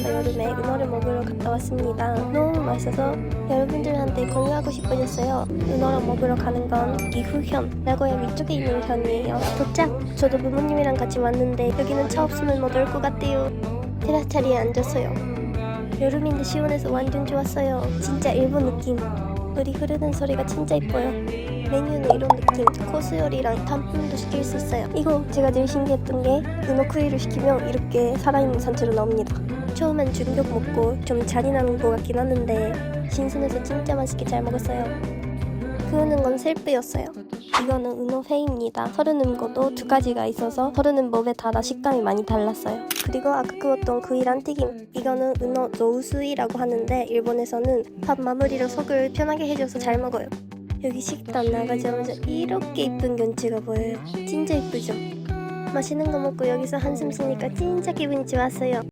일본에서 여름에 은어를 먹으러 갔다 왔습니다. 너무 맛있어서 여러분들한테 공유하고 싶어졌어요. 은어를 먹으러 가는 건 기후현, 나고야 위쪽에 있는 현이에요. 도착! 저도 부모님이랑 같이 왔는데 여기는 차 없으면 못 올 것 같대요. 테라스 자리에 앉았어요. 여름인데 시원해서 완전 좋았어요. 진짜 일본 느낌. 물이 흐르는 소리가 진짜 이뻐요. 메뉴는 이런 느낌. 코스 요리랑 단품도 시킬 수 있어요. 이거 제가 제일 신기했던 게 은어쿠이를 시키면 이렇게 살아있는 상태로 나옵니다. 처음엔 중격 먹고 좀 잔인한 것 같긴 하는데 신선해서 진짜 맛있게 잘 먹었어요. 그우는 건 셀프였어요. 이거는 은어 회입니다. 서르는 것도 두 가지가 있어서 서르는 법에 따라 식감이 많이 달랐어요. 그리고 아까 구웠던 구이랑 튀김. 이거는 은어 노우수이라고 하는데 일본에서는 밥 마무리로 속을 편하게 해줘서 잘 먹어요. 여기 식당 나가자마자 이렇게 이쁜 경치가 보여요. 진짜 이쁘죠? 맛있는 거 먹고 여기서 한숨 쉬니까 진짜 기분이 좋았어요.